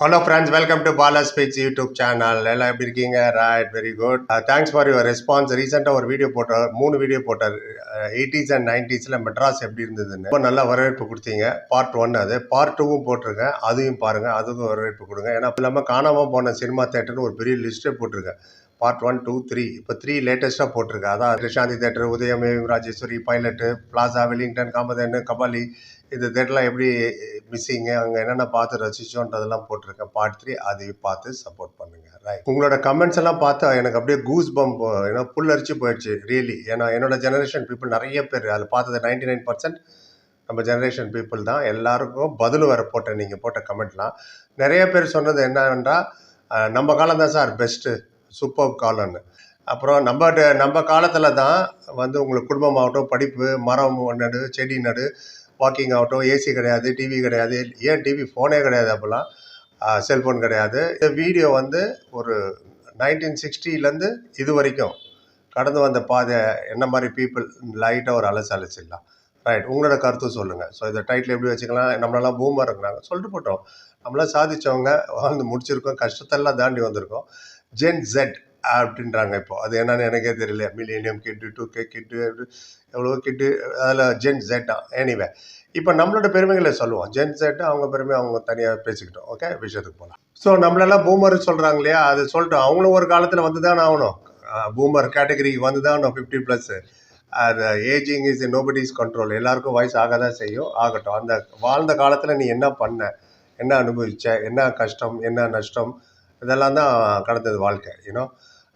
Hello friends welcome to Bala speaks YouTube channel எல்லாம் எப்படி இருக்கீங்க? Right very good thanks for your response ரீசெண்டாக ஒரு வீடியோ போட்டார் மூணு வீடியோ போட்டார் எயிட்டிஸ் அண்ட் நைன்டிஸில் மெட்ராஸ் எப்படி இருந்ததுன்னு. ரொம்ப நல்ல வரவேற்பு கொடுத்தீங்க. பார்ட் ஒன் அது. பார்ட் டூவும் போட்டிருக்கேன். அதையும் பாருங்கள் அதுக்கும் வரவேற்பு கொடுங்க. ஏன்னா இல்லாமல் காணாமல் போன சினிமா தேட்டர்னு ஒரு பெரிய லிஸ்ட்டே போட்டிருக்கேன். பார்ட் ஒன் டூ த்ரீ இப்போ த்ரீ லேட்டஸ்ட்டாக போட்டிருக்கேன் அதான் Rishanthi theatre Udhayam Rajeswari pilot plaza Wellington Kamadhenu Kabali. இந்த தேட்டர்லாம் எப்படி மிஸ்ஸிங்கு அங்கே என்னென்ன பார்த்து ரசிச்சோன்றதெல்லாம் போட்டிருக்கேன். பார்ட் த்ரீ அதையும் பார்த்து சப்போர்ட் பண்ணுங்கள் ரைட் உங்களோட கமெண்ட்ஸ் எல்லாம் பார்த்து எனக்கு அப்படியே கூஸ் பம்ப் ஏன்னா புல்லரிச்சு போயிடுச்சு ரியலி ஏன்னா என்னோட ஜெனரேஷன் பீப்புள் நிறைய பேர் அதில் பார்த்தது நைன்டி நைன் பர்சன்ட் நம்ம ஜெனரேஷன் பீப்புள் தான். எல்லாருக்கும் பதில் வர போட்டேன் நீங்கள் போட்ட கமெண்ட்லாம் நிறைய பேர் சொன்னது என்னென்றால் நம்ம காலம் தான் சார் பெஸ்ட்டு சூப்பர் காலன்னு. அப்புறம் நம்ம நம்ம காலத்தில் தான் வந்து உங்களுக்கு குடும்பமாகட்டும் படிப்பு மரம் நடு செடி நடு வாக்கிங் ஆகட்டும் ஏசி கிடையாது டிவி கிடையாது ஏன் டிவி ஃபோனே கிடையாது அப்போல்லாம்? செல்ஃபோன் கிடையாது. இந்த வீடியோ வந்து ஒரு நைன்டீன் சிக்ஸ்டிலேருந்து இது வரைக்கும் கடந்து வந்த பாதை என்ன மாதிரி பீப்புள் லைட்டாக ஒரு அலசு அலசிடலாம் ரைட் உங்களோட கருத்து சொல்லுங்கள் ஸோ இதை டைட்டில் எப்படி வச்சுக்கலாம்? நம்மளெல்லாம் பூமாக இருக்கிறாங்க சொல்லிட்டு போட்டோம். நம்மளாம் சாதிச்சவங்க வாழ்ந்து முடிச்சிருக்கோம். கஷ்டத்தெல்லாம் தாண்டி வந்திருக்கோம். ஜென் ஜெட் அப்படின்றாங்க இப்போ. அது என்னன்னு எனக்கே தெரியல. மில்லேனியம் கிட்டு டூ கே கிட்டு எவ்வளோ கிட்டு அதில் ஜென் ஜெட்டா எனிவே இப்போ நம்மளோட பெருமைகளை சொல்லுவோம். ஜென் ஜெட் அவங்க பெருமை அவங்க தனியாக பேசிக்கிட்டோம். ஓகே விஷயத்துக்கு போகலாம் ஸோ நம்மளெல்லாம் பூமர் சொல்கிறாங்க இல்லையா? அது சொல்லிட்டோம். அவங்களும் ஒரு காலத்தில் வந்து தான் ஆகணும் பூமர் கேட்டகரிக்கு வந்து தான் ஆகணும். ஃபிஃப்டி ப்ளஸ் அது ஏஜிங் இஸ் நோபடிஸ் கண்ட்ரோல் எல்லாருக்கும் வயசு ஆக தான் செய்யும். ஆகட்டும். அந்த வாழ்ந்த காலத்தில் நீ என்ன பண்ண? என்ன அனுபவிச்ச? என்ன கஷ்டம்? என்ன நஷ்டம்? இதெல்லாம் தான் கடந்தது வாழ்க்கை யூனோ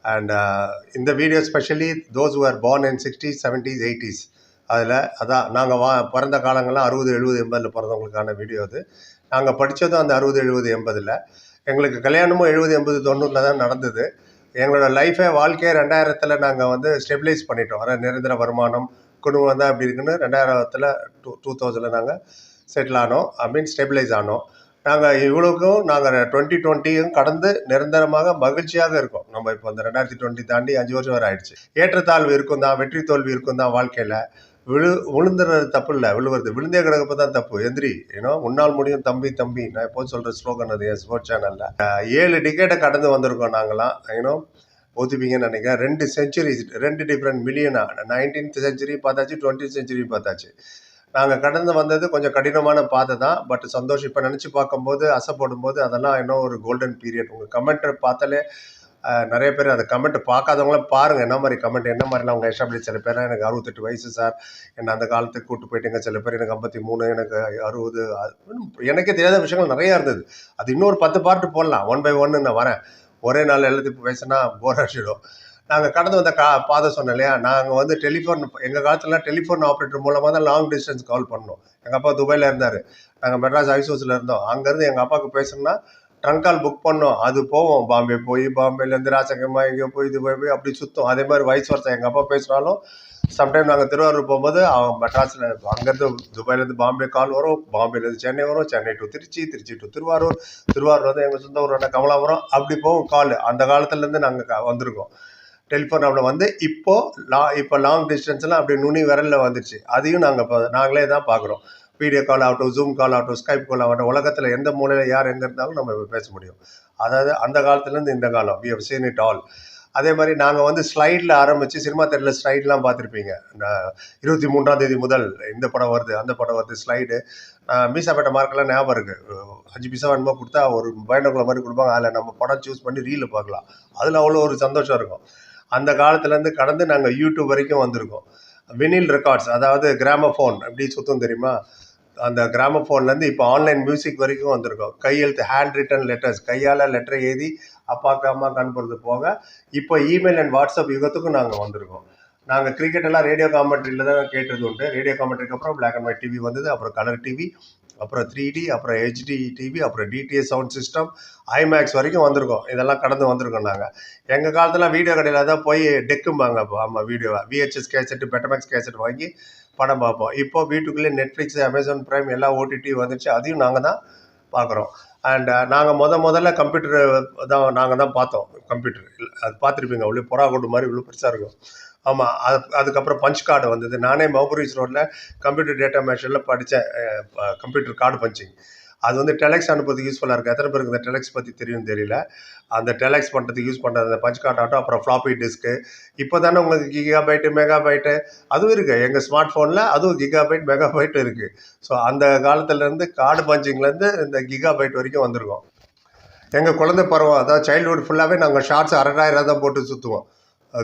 அண்ட் uh, இந்த video specially those who born born in sixties seventies eighties அதில் அதான் நாங்கள் வா பிறந்த காலங்கள்லாம் அறுபது எழுபது எண்பதில் பிறந்தவங்களுக்கான வீடியோ அது. நாங்கள் படித்ததும் அந்த அறுபது எழுபது எண்பதில். எங்களுக்கு கல்யாணமும் எழுபது எண்பது தொண்ணூறில் தான் நடந்தது. எங்களோட லைஃபே வாழ்க்கையை ரெண்டாயிரத்தில் நாங்கள் வந்து ஸ்டெபிலைஸ் பண்ணிட்டோம். அதாவது நிரந்தர வருமானம் குடும்பம் தான் அப்படி இருக்குன்னு ரெண்டாயிரத்தில் டூ டூ தௌசண்டில் நாங்கள் செட்டில் ஆனோம். ஐ மீன் ஸ்டெபிலைஸ் ஆனோம். நாங்கள் இவ்வளோக்கும் நாங்கள் டுவெண்ட்டி டுவெண்ட்டியும் கடந்து நிரந்தரமாக மகிழ்ச்சியாக இருக்கோம். நம்ம இப்போ இந்த ரெண்டாயிரத்தி டுவெண்ட்டி தாண்டி அஞ்சு வருஷம் வரை ஆயிடுச்சு. ஏற்றத்தாழ்வு இருக்கும் தான் வெற்றி தோல்வி இருக்கும் தான் வாழ்க்கையில். விழு விழுந்துறது தப்பு இல்லை விழுவுறது. விழுந்தே கிடக்கப்ப தான் தப்பு. எந்திரி ஏன்னா உன்னால் முடியும் தம்பி தம்பி. நான் எப்போது சொல்கிற ஸ்லோகன் அது என் ஸ்போர்ட்ஸ் சேனலில் ஏழு டிக்கெட்டை கடந்து வந்திருக்கோம் நாங்களாம் ஏன்னோ ஒத்துப்பீங்கன்னு நினைக்கிறேன். ரெண்டு செஞ்சுரிஸ் ரெண்டு டிஃப்ரெண்ட் மில்லியனா நைன்டீன்த் செஞ்சுரி பார்த்தாச்சு டுவெண்ட்டி செஞ்சுரி பார்த்தாச்சு. நாங்கள் கடந்து வந்தது கொஞ்சம் கடினமான பாதை தான். பட் சந்தோஷம் இப்போ நினச்சி பார்க்கும்போது அசைப்படும்போது அதெல்லாம் இன்னும் ஒரு கோல்டன் பீரியட் உங்கள் கமெண்ட்டை பார்த்தாலே நிறைய பேர் அந்த கமெண்ட் பார்க்காதவங்களாம் பாருங்கள் என்ன மாதிரி கமெண்ட் என்ன மாதிரிலாம் அவங்க எஸ்டாப்ளிஷ் சில பேர் எனக்கு அறுபத்தெட்டு வயசு சார். என்னை அந்த காலத்துக்கு கூட்டு போயிட்டீங்க. சில பேர் எனக்கு ஐம்பத்தி மூணு எனக்கு அறுபது எனக்கே தெரியாத விஷயங்கள் நிறையா இருந்தது. அது இன்னொரு பத்து பார்ட்டு போடலாம். ஒன் பை ஒன்னு நான் வரேன். ஒரே நாள் எழுதி பேசினா போர் அடிச்சிடும் நாங்கள் கடந்து வந்த கா பாதை சொன்னேன் இல்லையா? நாங்கள் வந்து டெலிஃபோன் எங்கள் காலத்துலலாம் டெலிஃபோன் ஆப்ரேட்டர் மூலமாக தான் லாங் டிஸ்டன்ஸ் கால் பண்ணோம். எங்கள் அப்பா துபாயில் இருந்தார். நாங்கள் மெட்ராஸ் ஐசோஸில் இருந்தோம். அங்கேருந்து எங்கள் அப்பாவுக்கு பேசணும்னா ட்ரங்க் கால் புக் பண்ணோம். அது போவோம். பாம்பே போய் பாம்பேலேருந்து ராசகமாக எங்கேயோ போய் இது போய் போய் அப்படி சுற்றும் அதே மாதிரி வயசு வருஷம் எங்கள் அப்பா பேசினாலும் சம்டைம் நாங்கள் திருவாரூர் போகும்போது அவன் மெட்ராஸில் அங்கேருந்து துபாயிலேருந்து பாம்பே கால் வரும். பாம்பேலேருந்து சென்னை வரும். Chennai to Tiruchi Tiruchi to Thiruvarur. Thiruvarur வந்து எங்கள் சொந்த ஊரான கமலாபுரம். அப்படி போகும் கால் அந்த காலத்துலேருந்து நாங்கள் வந்திருக்கோம். டெலிஃபோன் அப்படி வந்து இப்போ லா இப்போ லாங் டிஸ்டன்ஸ்லாம் அப்படி நுனி விரலில் வந்துருச்சு. அதையும் நாங்கள் இப்போ நாங்களே தான் பார்க்குறோம் வீடியோ கால் ஆகட்டும் ஜூம் கால் ஆகட்டும் ஸ்கைப் கால் ஆகட்டும் உலகத்தில் எந்த மூலையில் யார் எங்கே இருந்தாலும் நம்ம பேச முடியும். அதாவது அந்த காலத்துலேருந்து இந்த காலம். We have seen it all அதே மாதிரி நாங்கள் வந்து ஸ்லைடில் ஆரம்பித்து சினிமா தேட்டரில் ஸ்லைட்லாம் பார்த்துருப்பீங்க. இருபத்தி மூன்றாம் தேதி முதல் இந்த படம் வருது அந்த படம் வருது ஸ்லைடு மீசாப்பேட்டை மார்க்கெல்லாம் ஞாபகம் இருக்குது அஞ்சு பைசா வேணுமோ கொடுத்தா ஒரு பயணக்குள்ள மாதிரி கொடுப்பாங்க. அதில் நம்ம படம் சூஸ் பண்ணி ரீலில் பார்க்கலாம். அதில் அவ்வளோ ஒரு சந்தோஷம் இருக்கும். அந்த காலத்துலேருந்து கடந்து நாங்கள் யூடியூப் வரைக்கும் வந்திருக்கோம். வினில் ரெக்கார்ட்ஸ் அதாவது கிராமஃபோன் எப்படி சுத்தம் தெரியுமா? அந்த கிராமஃபோன்லேருந்து இப்போ ஆன்லைன் மியூசிக் வரைக்கும் வந்திருக்கோம். கையெழுத்து ஹேண்ட் ரிட்டன் லெட்டர்ஸ் கையால் லெட்டரை எழுதி அப்பாவுக்கு அம்மாவுக்கு அனுப்புறது போக இப்போ இமெயில் அண்ட் வாட்ஸ்அப் யுகத்துக்கும் நாங்கள் வந்திருக்கோம். நாங்கள் கிரிக்கெட் எல்லாம் ரேடியோ காமெண்ட்ரியில் தான் கேட்டது உண்டு. ரேடியோ காமெண்ட்ரிக்கு அப்புறம் பிளாக் அண்ட் ஒயிட் டிவி வந்தது அப்புறம் கலர் டிவி அப்புறம் த்ரீ டி அப்புறம் ஹெச்டி டிவி அப்புறம் டிடிஎஸ் சவுண்ட் சிஸ்டம் ஐமேக்ஸ் வரைக்கும் வந்திருக்கோம். இதெல்லாம் கடந்து வந்திருக்கோம் நாங்கள் எங்கள் காலத்தில் வீடியோ கடையில் தான் போய் டெக்கும்பாங்க இப்போ ஆமாம் வீடியோவை விஹெச்எஸ் கேசெட்டு பெட்டமேக்ஸ் கேசட் வாங்கி படம் பார்ப்போம். இப்போ வீட்டுக்குள்ளே நெட்ஃப்ளிக்ஸ் அமேசான் பிரைம் எல்லா ஓடிடி வந்துச்சு அதையும் நாங்கள் தான் பார்க்குறோம். அண்ட் நாங்கள் முத முதல்ல கம்ப்யூட்டர் தான் நாங்கள் தான் பார்த்தோம். கம்ப்யூட்டர் அது பார்த்துருப்பீங்க. உள்ளே புறா கொண்டு மாதிரி இவ்வளோ பெருசாக இருக்கும். ஆமாம் அது அதுக்கப்புறம் பஞ்ச் கார்டு வந்தது. நானே மௌபுரிஸ் ரோட்டில் கம்ப்யூட்டர் டேட்டா மேஷனில் படித்தேன் கம்ப்யூட்டர் கார்டு பஞ்சிங் அது வந்து டெலெக்ஸ் அனுப்புறதுக்கு யூஸ்ஃபுல்லாக இருக்குது எத்தனை பேருக்கு இந்த டெலெக்ஸ் பற்றி தெரியும் தெரியல. அந்த டெலெக்ஸ் பண்ணுறதுக்கு யூஸ் பண்ணுற அந்த பஞ்ச் கார்டு ஆட்டோ அப்புறம் ஃப்ளாப்பி டிஸ்க்கு இப்போ தானே உங்களுக்கு கிகா பைட்டு மெகா பைட்டு அதுவும் இருக்குது எங்கள் ஸ்மார்ட் ஃபோனில் அதுவும் கிகா பைட் மெகா பைட் இருக்குது ஸோ அந்த காலத்துலேருந்து கார்டு பஞ்சிங்லேருந்து இந்த கிகா பைட் வரைக்கும் வந்திருக்கோம். எங்கள் குழந்தை பருவம் அதாவது சைல்டுஹுட் ஃபுல்லாகவே நாங்கள் ஷார்ட்ஸ் அரண்டாயிரம் தான் போட்டு சுற்றுவோம்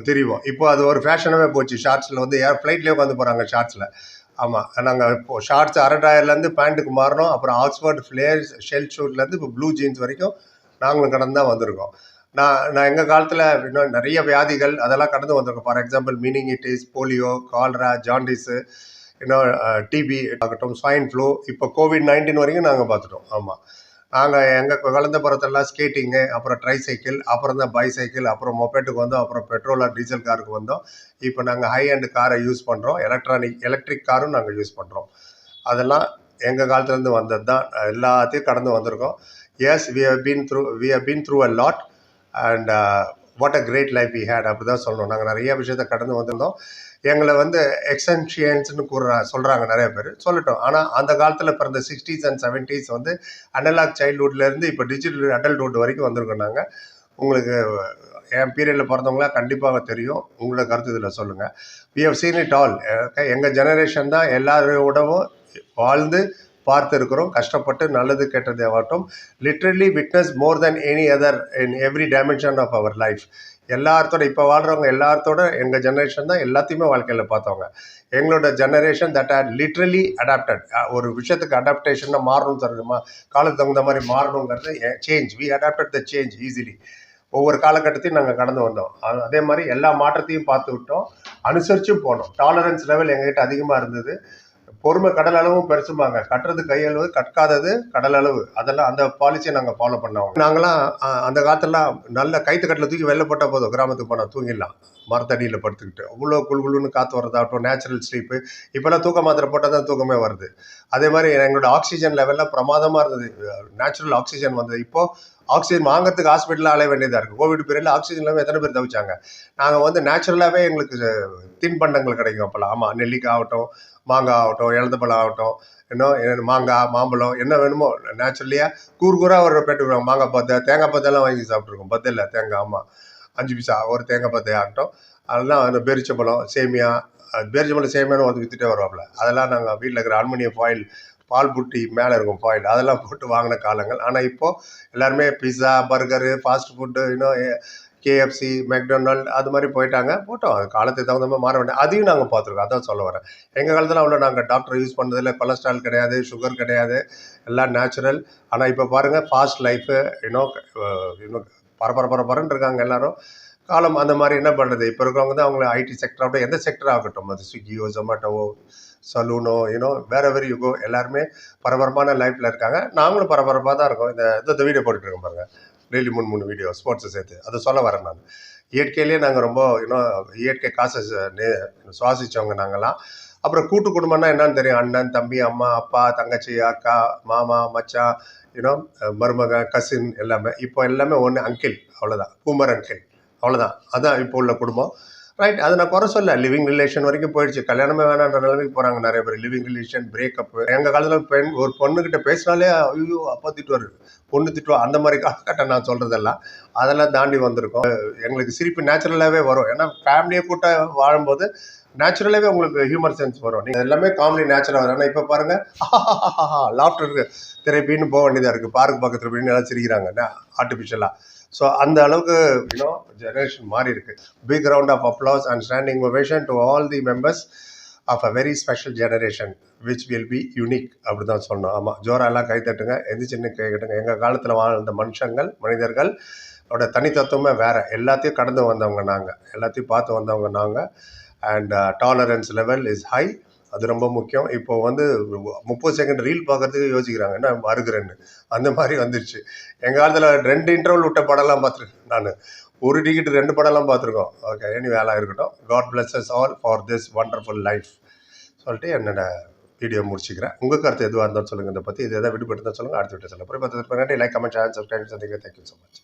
தெரியும். இப்போ அது ஒரு ஃபேஷனாகவே போச்சு. ஷார்ட்ஸில் வந்து ஏர் ஃப்ளைட்லேயே உட்காந்து போகிறாங்க ஷார்ட்ஸில் ஆமாம் நாங்கள் இப்போ ஷார்ட்ஸ் அரட்டாயர்லேருந்து பேண்ட்டுக்கு மாறினோம் அப்புறம் ஆக்ஸ்ஃபோர்ட் ஃப்ளேர்ஸ் ஷெல் ஷூட்லேருந்து இப்போ ப்ளூ ஜீன்ஸ் வரைக்கும் நாங்களும் கடந்து தான் வந்திருக்கோம். நான் நான் எங்கள் காலத்தில் இன்னும் நிறைய வியாதிகள் அதெல்லாம் கடந்து வந்திருக்கோம். For example meningitis polio cholera jaundice இன்னும் டிபி ஆகட்டும் ஸ்வைன் ஃப்ளூ இப்போ கோவிட் நைன்டீன் வரைக்கும் நாங்கள் பார்த்துட்டோம். ஆமாம் நாங்கள் எங்கள் குழந்த ஸ்கேட்டிங்கு அப்புறம் ட்ரை சைக்கிள் அப்புறம் தான் பைசைக்கிள் அப்புறம் மொபைட்டுக்கு வந்தோம் அப்புறம் பெட்ரோல் டீசல் காருக்கு வந்தோம். இப்போ நாங்கள் ஹை அண்ட் காரை யூஸ் பண்ணுறோம் எலக்ட்ரானிக் எலக்ட்ரிக் காரும் நாங்கள் யூஸ் பண்ணுறோம் அதெல்லாம் எங்கள் காலத்துலேருந்து வந்தது தான். எல்லாத்தையும் கடந்து வந்திருக்கோம். Yes we have been through we have been through a lot and what a great life we had அப்படி தான் சொல்லணும். நாங்கள் நிறைய விஷயத்த கடந்து வந்திருந்தோம். எங்களை வந்து எக்ஸன்ஷியன்ஸ்னு கூறுறா சொல்கிறாங்க நிறைய பேர். சொல்லட்டும். ஆனால் அந்த காலத்தில் பிறந்த சிக்ஸ்டீஸ் அண்ட் செவன்ட்டீஸ் வந்து அனலாக் சைல்ட்ஹுட்லேருந்து இப்போ டிஜிட்டல் அடல்ட்ஹுட் வரைக்கும் வந்திருக்கோம் நாங்கள் உங்களுக்கு என் பீரியடில் பிறந்தவங்களாம் கண்டிப்பாக தெரியும். உங்களோட கருத்து இதில் சொல்லுங்கள் we have seen it all எங்கள் ஜெனரேஷன் தான் எல்லாரோடவும் வாழ்ந்து பார்த்துருக்கிறோம். கஷ்டப்பட்டு நல்லது கெட்டது ஆகட்டும். Literally witness more then any other in every dimension of our life எல்லாத்தோட இப்போ வாழ்கிறவங்க எல்லாத்தோட எங்கள் ஜெனரேஷன் தான் எல்லாத்தையுமே வாழ்க்கையில் பார்த்தவங்க. எங்களோட generation that are literally adapted ஒரு விஷயத்துக்கு அடாப்டேஷனாக மாறணும் தருதுமா காலத்துக்கு தகுந்த மாதிரி மாறணுங்கிறது change we adapted the change easily ஒவ்வொரு காலகட்டத்தையும் நாங்கள் கடந்து வந்தோம். அதே மாதிரி எல்லா மாற்றத்தையும் பார்த்து விட்டோம். அனுசரிச்சும் போனோம். டாலரன்ஸ் லெவல் எங்ககிட்ட அதிகமாக இருந்தது. பொறுமை கடல் அளவும் பெருசுமாங்க கட்டுறது கையளவு கற்காதது கடல் அளவு. அதெல்லாம் அந்த பாலிசியை நாங்கள் ஃபாலோ பண்ணோம். நாங்களாம் அந்த காலத்துலாம் நல்ல கைத்து கட்டில் தூக்கி வெளில போட்டால் போதும். கிராமத்துக்கு போனால் தூங்கிடலாம். மரத்தடியில் படுத்துக்கிட்டு. அவ்வளோ குளு குளுன்னு காற்று வரதாகட்டும் நேச்சுரல் ஸ்லீப்பு இப்போல்லாம் தூக்க மாத்திரை போட்டால் தான் தூக்கமே வருது. அதே மாதிரி எங்களோட ஆக்சிஜன் லெவலில் பிரமாதமாக இருந்தது. நேச்சுரல் ஆக்சிஜன் வந்தது. இப்போது ஆக்சிஜன் வாங்கறதுக்கு ஹாஸ்பிட்டலில் அலைய வேண்டியதாக இருக்குது கோவிட் பீரியடில் ஆக்சிஜன் இல்லாமல் எத்தனை பேர் தவிச்சாங்க? நாங்கள் வந்து நேச்சுரலாகவே எங்களுக்கு தின்பண்டங்கள் கிடைக்கும் அப்போல்லாம். ஆமாம் நெல்லிக்காய் ஆகட்டும் மாங்காய் ஆகட்டும் இழந்தப்பழம் ஆகட்டும் இன்னும் என்ன மாங்காய் மாம்பழம் என்ன வேணுமோ நேச்சுரலியாக கூறு கூறாக ஒரு பெட்டு மாங்காய் பத்தை தேங்காய் பத்தெல்லாம் வாங்கி சாப்பிட்ருக்கோம் பத்தில் தேங்காய் ஆமாம் அஞ்சு பைசா ஒரு தேங்காய் பத்தை ஆகட்டும். அதெல்லாம் அந்த பேரிச்சம்பழம் சேமியா பேரிச்சம்பழம் சேமியான்னு வந்து விற்றுட்டே வருவாப்புல. அதெல்லாம் நாங்கள் வீட்டில் இருக்கிற அலுமினியம் ஃபாயில் பால் புட்டி மேலே இருக்கும் ஃபாயில் அதெல்லாம் போட்டு வாங்கின காலங்கள். ஆனால் இப்போது எல்லாருமே பிஸ்ஸா பர்கரு ஃபாஸ்ட் ஃபுட்டு இன்னும் கேஎஃப்சி மெக்டொனால்ட் அது மாதிரி போயிட்டாங்க. போட்டோம். அது காலத்துக்கு தகுந்த மாதிரி மாற வேண்டாம் அதையும் நாங்கள் பார்த்துருக்கோம். அதான் சொல்ல வரேன். எங்கள் காலத்தில் அவ்வளோ நாங்கள் டாக்டர் யூஸ் பண்ணதில்ல. கொலஸ்ட்ரால் கிடையாது சுகர் கிடையாது. எல்லாம் நேச்சுரல் ஆனால் இப்போ பாருங்கள் ஃபாஸ்ட் லைஃபு இன்னும் இன்னும் பரபர பரபரன்னு இருக்காங்க எல்லாரும். காலம் அந்த மாதிரி என்ன பண்ணுறது இப்போ இருக்கிறவங்க தான் அவங்கள ஐடி செக்டராகட்டும் எந்த செக்டர் ஆகட்டும்? அது ஸ்விக்கியோ ஜொமேட்டோவோ சலூனோ யூனோ வேற வேறு யுகோ எல்லாருமே பரபரப்பான லைஃப்பில் இருக்காங்க. நாங்களும் பரபரப்பாக தான் இருக்கோம். இந்த இந்த வீடியோ போட்டுட்டு இருக்கோம் பாருங்க. டெய்லி மூணு மூணு வீடியோ ஸ்போர்ட்ஸை சேர்த்து. அதை சொல்ல வரேன் நான். இயற்கையிலேயே நாங்கள் ரொம்ப இன்னும் இயற்கை காசை சுவாசித்தவங்க சுவாசிச்சவங்க நாங்களாம் அப்புறம் கூட்டு குடும்பம்னா என்னன்னு தெரியும்? அண்ணன் தம்பி அம்மா அப்பா தங்கச்சி அக்கா மாமா மச்சான் யூனோ மருமக கசின் எல்லாமே. இப்போ எல்லாமே ஒன்று அங்கிள் அவ்வளோதான் பூமர் அங்கிள் அவ்வளோதான் அதான் இப்போ உள்ள குடும்பம். ரைட் அதை நான் குறை சொல்ல லிவிங் ரிலேஷன் வரைக்கும் போயிடுச்சு. கல்யாணமே வேணான்ற நிலைமைக்கு போகிறாங்க நிறைய பேர். லிவிங் ரிலேஷன் பிரேக்கப் எங்கள் காலத்தில் பெண் ஒரு பொண்ணுக்கிட்ட பேசினாலே ஐயோ அப்பா திட்டுவார். பொண்ணு திட்டுவா. அந்த மாதிரி காலகட்டம் நான் சொல்கிறதெல்லாம் அதெல்லாம் தாண்டி வந்திருக்கோம். எங்களுக்கு சிரிப்பு நேச்சுரலாகவே வரும். ஏன்னா ஃபேமிலியை கூட்ட வாழும்போது நேச்சுரலாகவே உங்களுக்கு ஹியூமர் சென்ஸ் வரும். நீங்கள் எல்லாமே காமெடி நேச்சுரலாக வரும். ஆனால் இப்போ பாருங்கள் லாஃப்டர் தெரப்பின்னு போக வேண்டியதாக இருக்குது பார்க் பக்கத்தில் அப்படின்னு எல்லாம் சிரிக்கிறாங்க. ஆர்டிஃபிஷியலாக ஸோ அந்த அளவுக்கு யூனோ ஜெனரேஷன் மாறி இருக்கு. Big round of applause and standing ovation to all the members of a very special generation which will be unique அப்படி தான் சொன்னோம். ஆமாம் ஜோரெல்லாம் கை தட்டுங்க எந்திரிச்சுன்னு கை எங்கள் காலத்தில் வாழ்ந்த மனுஷங்கள் மனிதர்கள் அவரோட தனித்தத்துவமே வேறு. எல்லாத்தையும் கடந்து வந்தவங்க நாங்கள் எல்லாத்தையும் பார்த்து வந்தவங்க நாங்கள் and tolerance level is high அது ரொம்ப முக்கியம். இப்போ வந்து முப்பது செகண்ட் ரீல் பார்க்கறதுக்கு யோசிக்கிறாங்க என்ன வருகிறேன்னு. அந்த மாதிரி வந்துருச்சு. எங்கள் காலத்தில் ரெண்டு இன்டர்வல் விட்ட படம்லாம் பார்த்துருக்கேன் நான். ஒரு டிக்கெட் ரெண்டு படம்லாம் பார்த்துருக்கோம். ஓகே இனி வேலை இருக்கட்டும். God blesses all for this wonderful life சொல்லிட்டு என்னோட வீடியோ முடிச்சுக்கிறேன். உங்கள் கருத்து எதுவாக இருந்தாலும் சொல்லுங்கள் இதை பற்றி இது எதாவது விடுபட்டு சொல்லுங்கள் அடுத்த வீட்டை சொல்லுங்கள் அப்புறம் பார்த்து நன்றி லைக் கமெண்ட் ஷேர் சப்ஸ்கிரைப் சந்திங்க தேங்க்யூ ஸோ மச்